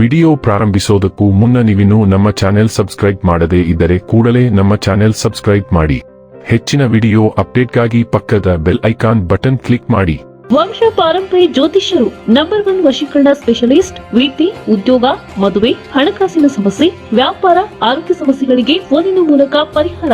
Video ಪ್ರಾರಂಭಿಸೋದಕ್ಕೂ ಮುನ್ನ ನೀವಿನ್ನೂ ನಮ್ಮ ಚಾನೆಲ್ ಸಬ್ಸ್ಕ್ರೈಬ್ ಮಾಡದೇ ಇದ್ದರೆ ಕೂಡಲೇ ನಮ್ಮ ಚಾನೆಲ್ ಸಬ್ಸ್ಕ್ರೈಬ್ ಮಾಡಿ. ಹೆಚ್ಚಿನ ವಿಡಿಯೋ ಅಪ್ಡೇಟ್ಗಾಗಿ ಪಕ್ಕದ ಬೆಲ್ ಐಕಾನ್ ಬಟನ್ ಕ್ಲಿಕ್ ಮಾಡಿ. ವಂಶ ಪಾರಂಪರಿ ಜ್ಯೋತಿಷ್ಯರು ನಂಬರ್ ಒನ್ ವಶೀಕರಣ ಸ್ಪೆಷಲಿಸ್ಟ್ ವೃತ್ತಿ ಉದ್ಯೋಗ ಮದುವೆ ಹಣಕಾಸಿನ ಸಮಸ್ಯೆ ವ್ಯಾಪಾರ ಆರೋಗ್ಯ ಸಮಸ್ಯೆಗಳಿಗೆ ಫೋನಿನ ಮೂಲಕ ಪರಿಹಾರ.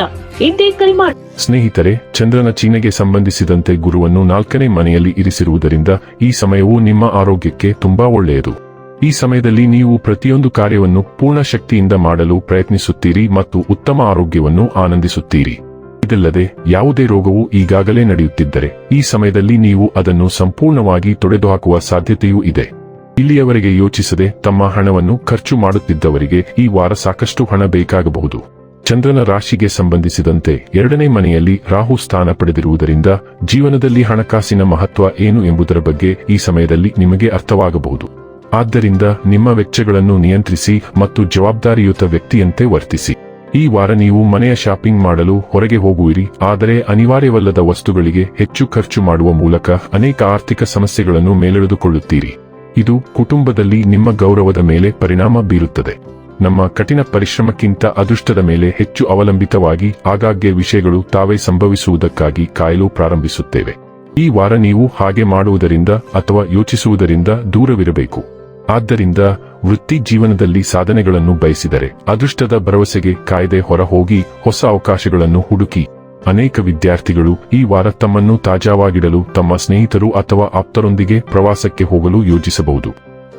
ಎಂದೇ ಕರೆ ಮಾಡಿ ಸ್ನೇಹಿತರೆ ಚಂದ್ರನ ಚೀನೆಗೆ ಸಂಬಂಧಿಸಿದಂತೆ ಗುರುವನ್ನು ನಾಲ್ಕನೇ ಮನೆಯಲ್ಲಿ ಇರಿಸಿರುವುದರಿಂದ ಈ ಸಮಯವು ನಿಮ್ಮ ಆರೋಗ್ಯಕ್ಕೆ ತುಂಬಾ ಒಳ್ಳೆಯದು. ಈ ಸಮಯದಲ್ಲಿ ನೀವು ಪ್ರತಿಯೊಂದು ಕಾರ್ಯವನ್ನು ಪೂರ್ಣ ಶಕ್ತಿಯಿಂದ ಮಾಡಲು ಪ್ರಯತ್ನಿಸುತ್ತೀರಿ ಮತ್ತು ಉತ್ತಮ ಆರೋಗ್ಯವನ್ನು ಆನಂದಿಸುತ್ತೀರಿ. ಇದಲ್ಲದೆ, ಯಾವುದೇ ರೋಗವು ಈಗಾಗಲೇ ನಡೆಯುತ್ತಿದ್ದರೆ, ಈ ಸಮಯದಲ್ಲಿ ನೀವು ಅದನ್ನು ಸಂಪೂರ್ಣವಾಗಿ ತೊಡೆದುಹಾಕುವ ಸಾಧ್ಯತೆಯೂ ಇದೆ. ಇಲ್ಲಿಯವರೆಗೆ ಯೋಚಿಸದೆ ತಮ್ಮ ಹಣವನ್ನು ಖರ್ಚು ಮಾಡುತ್ತಿದ್ದವರಿಗೆ ಈ ವಾರ ಸಾಕಷ್ಟು ಹಣ ಬೇಕಾಗಬಹುದು. ಚಂದ್ರನ ರಾಶಿಗೆ ಸಂಬಂಧಿಸಿದಂತೆ ಎರಡನೇ ಮನೆಯಲ್ಲಿ ರಾಹು ಸ್ಥಾನ ಪಡೆದಿರುವುದರಿಂದ ಜೀವನದಲ್ಲಿ ಹಣಕಾಸಿನ ಮಹತ್ವ ಏನು ಎಂಬುದರ ಬಗ್ಗೆ ಈ ಸಮಯದಲ್ಲಿ ನಿಮಗೆ ಅರ್ಥವಾಗಬಹುದು. ಆದ್ದರಿಂದ ನಿಮ್ಮ ವೆಚ್ಚಗಳನ್ನು ನಿಯಂತ್ರಿಸಿ ಮತ್ತು ಜವಾಬ್ದಾರಿಯುತ ವ್ಯಕ್ತಿಯಂತೆ ವರ್ತಿಸಿ. ಈ ವಾರ ನೀವು ಮನೆಯ ಶಾಪಿಂಗ್ ಮಾಡಲು ಹೊರಗೆ ಹೋಗುವಿರಿ, ಆದರೆ ಅನಿವಾರ್ಯವಲ್ಲದ ವಸ್ತುಗಳಿಗೆ ಹೆಚ್ಚು ಖರ್ಚು ಮಾಡುವ ಮೂಲಕ ಅನೇಕ ಆರ್ಥಿಕ ಸಮಸ್ಯೆಗಳನ್ನು ಮೇಲೆಳೆದುಕೊಳ್ಳುತ್ತೀರಿ. ಇದು ಕುಟುಂಬದಲ್ಲಿ ನಿಮ್ಮ ಗೌರವದ ಮೇಲೆ ಪರಿಣಾಮ ಬೀರುತ್ತದೆ. ನಮ್ಮ ಕಠಿಣ ಪರಿಶ್ರಮಕ್ಕಿಂತ ಅದೃಷ್ಟದ ಮೇಲೆ ಹೆಚ್ಚು ಅವಲಂಬಿತವಾಗಿ ಆಗಾಗ್ಗೆ ವಿಷಯಗಳು ತಾವೇ ಸಂಭವಿಸುವುದಕ್ಕಾಗಿ ಕಾಯಲು ಪ್ರಾರಂಭಿಸುತ್ತೇವೆ. ಈ ವಾರ ನೀವು ಹಾಗೆ ಮಾಡುವುದರಿಂದ ಅಥವಾ ಯೋಚಿಸುವುದರಿಂದ ದೂರವಿರಬೇಕು. ಆದ್ದರಿಂದ ವೃತ್ತಿ ಜೀವನದಲ್ಲಿ ಸಾಧನೆಗಳನ್ನು ಬಯಸಿದರೆ ಅದೃಷ್ಟದ ಭರವಸೆಗೆ ಕಾಯ್ದೆ ಹೊರ ಹೋಗಿ ಹೊಸ ಅವಕಾಶಗಳನ್ನು ಹುಡುಕಿ. ಅನೇಕ ವಿದ್ಯಾರ್ಥಿಗಳು ಈ ವಾರ ತಮ್ಮನ್ನು ತಾಜಾವಾಗಿಡಲು ತಮ್ಮ ಸ್ನೇಹಿತರು ಅಥವಾ ಆಪ್ತರೊಂದಿಗೆ ಪ್ರವಾಸಕ್ಕೆ ಹೋಗಲು ಯೋಜಿಸಬಹುದು.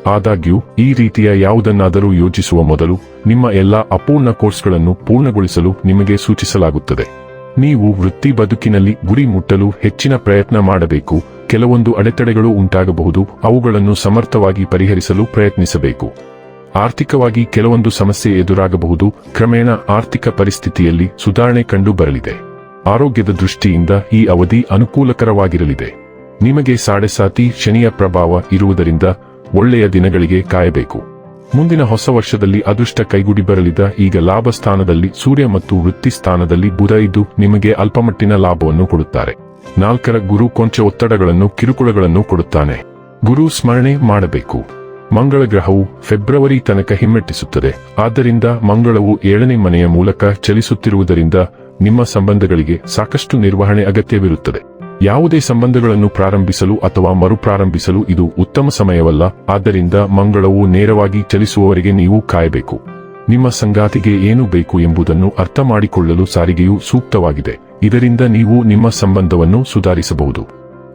ಆದಾಗ್ಯೂ, ಈ ರೀತಿಯ ಯಾವುದನ್ನಾದರೂ ಯೋಜಿಸುವ ಮೊದಲು ನಿಮ್ಮ ಎಲ್ಲಾ ಅಪೂರ್ಣ ಕೋರ್ಸ್ಗಳನ್ನು ಪೂರ್ಣಗೊಳಿಸಲು ನಿಮಗೆ ಸೂಚಿಸಲಾಗುತ್ತದೆ. ನೀವು ವೃತ್ತಿ ಬದುಕಿನಲ್ಲಿ ಗುರಿ ಮುಟ್ಟಲು ಹೆಚ್ಚಿನ ಪ್ರಯತ್ನ ಮಾಡಬೇಕು. ಕೆಲವೊಂದು ಅಡೆತಡೆಗಳು ಉಂಟಾಗಬಹುದು. ಅವುಗಳನ್ನು ಸಮರ್ಥವಾಗಿ ಪರಿಹರಿಸಲು ಪ್ರಯತ್ನಿಸಬೇಕು. ಆರ್ಥಿಕವಾಗಿ ಕೆಲವೊಂದು ಸಮಸ್ಯೆ ಎದುರಾಗಬಹುದು. ಕ್ರಮೇಣ ಆರ್ಥಿಕ ಪರಿಸ್ಥಿತಿಯಲ್ಲಿ ಸುಧಾರಣೆ ಕಂಡು ಬರಲಿದೆ ಆರೋಗ್ಯದ ದೃಷ್ಟಿಯಿಂದ ಈ ಅವಧಿ ಅನುಕೂಲಕರವಾಗಿರಲಿದೆ. ನಿಮಗೆ ಸಾಡೆಸಾತಿ ಶನಿಯ ಪ್ರಭಾವ ಇರುವುದರಿಂದ ಒಳ್ಳೆಯ ದಿನಗಳಿಗೆ ಕಾಯಬೇಕು. ಮುಂದಿನ ಹೊಸ ವರ್ಷದಲ್ಲಿ ಅದೃಷ್ಟ ಕೈಗೂಡಿ ಬರಲಿದ ಈಗ ಲಾಭ ಸ್ಥಾನದಲ್ಲಿ ಸೂರ್ಯ ಮತ್ತು ವೃತ್ತಿ ಸ್ಥಾನದಲ್ಲಿ ಬುಧ ಇದ್ದು ನಿಮಗೆ ಅಲ್ಪಮಟ್ಟಿನ ಲಾಭವನ್ನು ಕೊಡುತ್ತಾರೆ. ನಾಲ್ಕರ ಗುರು ಕೊಂಚ ಒತ್ತಡಗಳನ್ನು, ಕಿರುಕುಳಗಳನ್ನು ಕೊಡುತ್ತಾನೆ. ಗುರು ಸ್ಮರಣೆ ಮಾಡಬೇಕು. ಮಂಗಳ ಗ್ರಹವು ಫೆಬ್ರವರಿ ತನಕ ಹಿಮ್ಮೆಟ್ಟಿಸುತ್ತದೆ. ಆದ್ದರಿಂದ ಮಂಗಳವು ಏಳನೇ ಮನೆಯ ಮೂಲಕ ಚಲಿಸುತ್ತಿರುವುದರಿಂದ ನಿಮ್ಮ ಸಂಬಂಧಗಳಿಗೆ ಸಾಕಷ್ಟು ನಿರ್ವಹಣೆ ಅಗತ್ಯವಿರುತ್ತದೆ. ಯಾವುದೇ ಸಂಬಂಧಗಳನ್ನು ಪ್ರಾರಂಭಿಸಲು ಅಥವಾ ಮರುಪ್ರಾರಂಭಿಸಲು ಇದು ಉತ್ತಮ ಸಮಯವಲ್ಲ. ಆದ್ದರಿಂದ ಮಂಗಳವು ನೇರವಾಗಿ ಚಲಿಸುವವರೆಗೆ ನೀವು ಕಾಯಬೇಕು. ನಿಮ್ಮ ಸಂಗಾತಿಗೆ ಏನು ಬೇಕು ಎಂಬುದನ್ನು ಅರ್ಥ ಮಾಡಿಕೊಳ್ಳಲು ಸಾರಿಗೆಯು ಸೂಕ್ತವಾಗಿದೆ. ಇದರಿಂದ ನೀವು ನಿಮ್ಮ ಸಂಬಂಧವನ್ನು ಸುಧಾರಿಸಬಹುದು.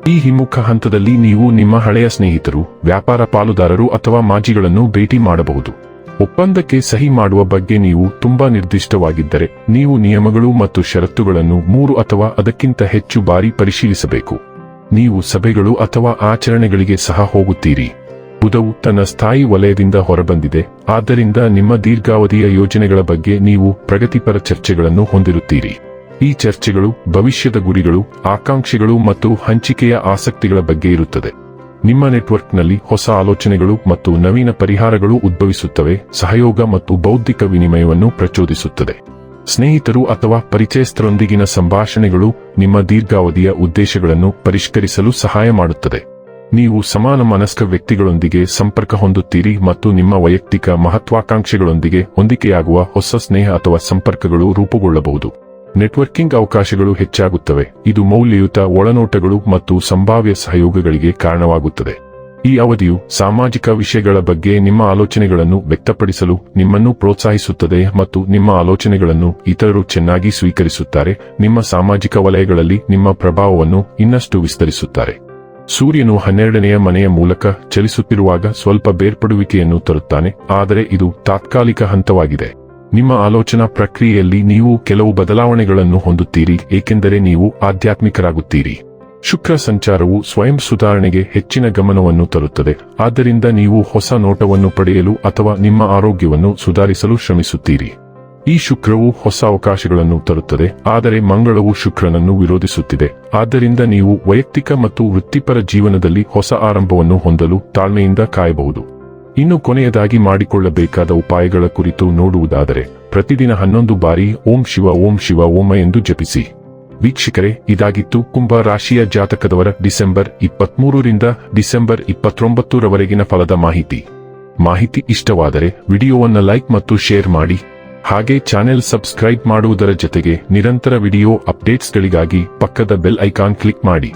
ಈ ಹಿಮ್ಮುಖ ಹಂತದಲ್ಲಿ ನೀವು ನಿಮ್ಮ ಹಳೆಯ ಸ್ನೇಹಿತರು, ವ್ಯಾಪಾರ ಪಾಲುದಾರರು ಅಥವಾ ಮಾಜಿಗಳನ್ನು ಭೇಟಿ ಮಾಡಬಹುದು. ಒಪ್ಪಂದಕ್ಕೆ ಸಹಿ ಮಾಡುವ ಬಗ್ಗೆ ನೀವು ತುಂಬಾ ನಿರ್ದಿಷ್ಟವಾಗಿದ್ದರೆ, ನೀವು ನಿಯಮಗಳು ಮತ್ತು ಷರತ್ತುಗಳನ್ನು ಮೂರು ಅಥವಾ ಅದಕ್ಕಿಂತ ಹೆಚ್ಚು ಬಾರಿ ಪರಿಶೀಲಿಸಬೇಕು. ನೀವು ಸಭೆಗಳು ಅಥವಾ ಆಚರಣೆಗಳಿಗೆ ಸಹ ಹೋಗುತ್ತೀರಿ. ಬುಧವು ತನ್ನ ಸ್ಥಾಯಿ ವಲಯದಿಂದ ಹೊರಬಂದಿದೆ, ಆದ್ದರಿಂದ ನಿಮ್ಮ ದೀರ್ಘಾವಧಿಯ ಯೋಜನೆಗಳ ಬಗ್ಗೆ ನೀವು ಪ್ರಗತಿಪರ ಚರ್ಚೆಗಳನ್ನು ಹೊಂದಿರುತ್ತೀರಿ. ಈ ಚರ್ಚೆಗಳು ಭವಿಷ್ಯದ ಗುರಿಗಳು, ಆಕಾಂಕ್ಷೆಗಳು ಮತ್ತು ಹಂಚಿಕೆಯ ಆಸಕ್ತಿಗಳ ಬಗ್ಗೆ ಇರುತ್ತದೆ. ನಿಮ್ಮ ನೆಟ್ವರ್ಕ್ನಲ್ಲಿ ಹೊಸ ಆಲೋಚನೆಗಳು ಮತ್ತು ನವೀನ ಪರಿಹಾರಗಳು ಉದ್ಭವಿಸುತ್ತವೆ, ಸಹಯೋಗ ಮತ್ತು ಬೌದ್ಧಿಕ ವಿನಿಮಯವನ್ನು ಪ್ರಚೋದಿಸುತ್ತದೆ. ಸ್ನೇಹಿತರು ಅಥವಾ ಪರಿಚಯಸ್ಥರೊಂದಿಗಿನ ಸಂಭಾಷಣೆಗಳು ನಿಮ್ಮ ದೀರ್ಘಾವಧಿಯ ಉದ್ದೇಶಗಳನ್ನು ಪರಿಷ್ಕರಿಸಲು ಸಹಾಯ ಮಾಡುತ್ತದೆ. ನೀವು ಸಮಾನ ಮನಸ್ಕ ವ್ಯಕ್ತಿಗಳೊಂದಿಗೆ ಸಂಪರ್ಕ ಹೊಂದುತ್ತೀರಿ ಮತ್ತು ನಿಮ್ಮ ವೈಯಕ್ತಿಕ ಮಹತ್ವಾಕಾಂಕ್ಷೆಗಳೊಂದಿಗೆ ಹೊಂದಿಕೆಯಾಗುವ ಹೊಸ ಸ್ನೇಹ ಅಥವಾ ಸಂಪರ್ಕಗಳು ರೂಪುಗೊಳ್ಳಬಹುದು. ನೆಟ್ವರ್ಕಿಂಗ್ ಅವಕಾಶಗಳು ಹೆಚ್ಚಾಗುತ್ತವೆ. ಇದು ಮೌಲ್ಯಯುತ ಒಳನೋಟಗಳು ಮತ್ತು ಸಂಭಾವ್ಯ ಸಹಯೋಗಗಳಿಗೆ ಕಾರಣವಾಗುತ್ತದೆ. ಈ ಅವಧಿಯು ಸಾಮಾಜಿಕ ವಿಷಯಗಳ ಬಗ್ಗೆ ನಿಮ್ಮ ಆಲೋಚನೆಗಳನ್ನು ವ್ಯಕ್ತಪಡಿಸಲು ನಿಮ್ಮನ್ನು ಪ್ರೋತ್ಸಾಹಿಸುತ್ತದೆ ಮತ್ತು ನಿಮ್ಮ ಆಲೋಚನೆಗಳನ್ನು ಇತರರು ಚೆನ್ನಾಗಿ ಸ್ವೀಕರಿಸುತ್ತಾರೆ. ನಿಮ್ಮ ಸಾಮಾಜಿಕ ವಲಯಗಳಲ್ಲಿ ನಿಮ್ಮ ಪ್ರಭಾವವನ್ನು ಇನ್ನಷ್ಟು ವಿಸ್ತರಿಸುತ್ತಾರೆ. ಸೂರ್ಯನು ಹನ್ನೆರಡನೆಯ ಮನೆಯ ಮೂಲಕ ಚಲಿಸುತ್ತಿರುವಾಗ ಸ್ವಲ್ಪ ಬೇರ್ಪಡುವಿಕೆಯನ್ನು ತರುತ್ತಾನೆ, ಆದರೆ ಇದು ತಾತ್ಕಾಲಿಕ ಹಂತವಾಗಿದೆ. ನಿಮ್ಮ ಆಲೋಚನಾ ಪ್ರಕ್ರಿಯೆಯಲ್ಲಿ ನೀವು ಕೆಲವು ಬದಲಾವಣೆಗಳನ್ನು ಹೊಂದುತ್ತೀರಿ, ಏಕೆಂದರೆ ನೀವು ಆಧ್ಯಾತ್ಮಿಕರಾಗುತ್ತೀರಿ. ಶುಕ್ರ ಸಂಚಾರವು ಸ್ವಯಂ ಸುಧಾರಣೆಗೆ ಹೆಚ್ಚಿನ ಗಮನವನ್ನು ತರುತ್ತದೆ. ಆದ್ದರಿಂದ ನೀವು ಹೊಸ ನೋಟವನ್ನು ಪಡೆಯಲು ಅಥವಾ ನಿಮ್ಮ ಆರೋಗ್ಯವನ್ನು ಸುಧಾರಿಸಲು ಶ್ರಮಿಸುತ್ತೀರಿ. ಈ ಶುಕ್ರವು ಹೊಸ ಅವಕಾಶಗಳನ್ನು ತರುತ್ತದೆ, ಆದರೆ ಮಂಗಳವು ಶುಕ್ರನನ್ನು ವಿರೋಧಿಸುತ್ತಿದೆ. ಆದ್ದರಿಂದ ನೀವು ವೈಯಕ್ತಿಕ ಮತ್ತು ವೃತ್ತಿಪರ ಜೀವನದಲ್ಲಿ ಹೊಸ ಆರಂಭವನ್ನು ಹೊಂದಲು ತಾಳ್ಮೆಯಿಂದ ಕಾಯಬಹುದು. ಇನ್ನು ಕೊನೆಯದಾಗಿ ಮಾಡಿಕೊಳ್ಳಬೇಕಾದ ಉಪಾಯಗಳ ಕುರಿತು ನೋಡುವುದಾದರೆ, ಪ್ರತಿದಿನ ಹನ್ನೊಂದು ಬಾರಿ ಓಂ ಶಿವ ಓಂ ಶಿವ, ಓಮ ಎಂದು ಜಪಿಸಿ. ವೀಕ್ಷಕರೇ, ಇದಾಗಿತ್ತು ಕುಂಭ ರಾಶಿಯ ಜಾತಕದವರ ಡಿಸೆಂಬರ್ ಇಪ್ಪತ್ಮೂರರಿಂದ ಡಿಸೆಂಬರ್ ಇಪ್ಪತ್ತೊಂಬತ್ತರವರೆಗಿನ ಫಲದ ಮಾಹಿತಿ. ಮಾಹಿತಿ ಇಷ್ಟವಾದರೆ ವಿಡಿಯೋವನ್ನು ಲೈಕ್ ಮತ್ತು ಶೇರ್ ಮಾಡಿ. ಹಾಗೆ ಚಾನೆಲ್ ಸಬ್ಸ್ಕ್ರೈಬ್ ಮಾಡುವುದರ ಜೊತೆಗೆ ನಿರಂತರ ವಿಡಿಯೋ ಅಪ್ಡೇಟ್ಸ್ಗಳಿಗಾಗಿ ಪಕ್ಕದ ಬೆಲ್ ಐಕಾನ್ ಕ್ಲಿಕ್ ಮಾಡಿ.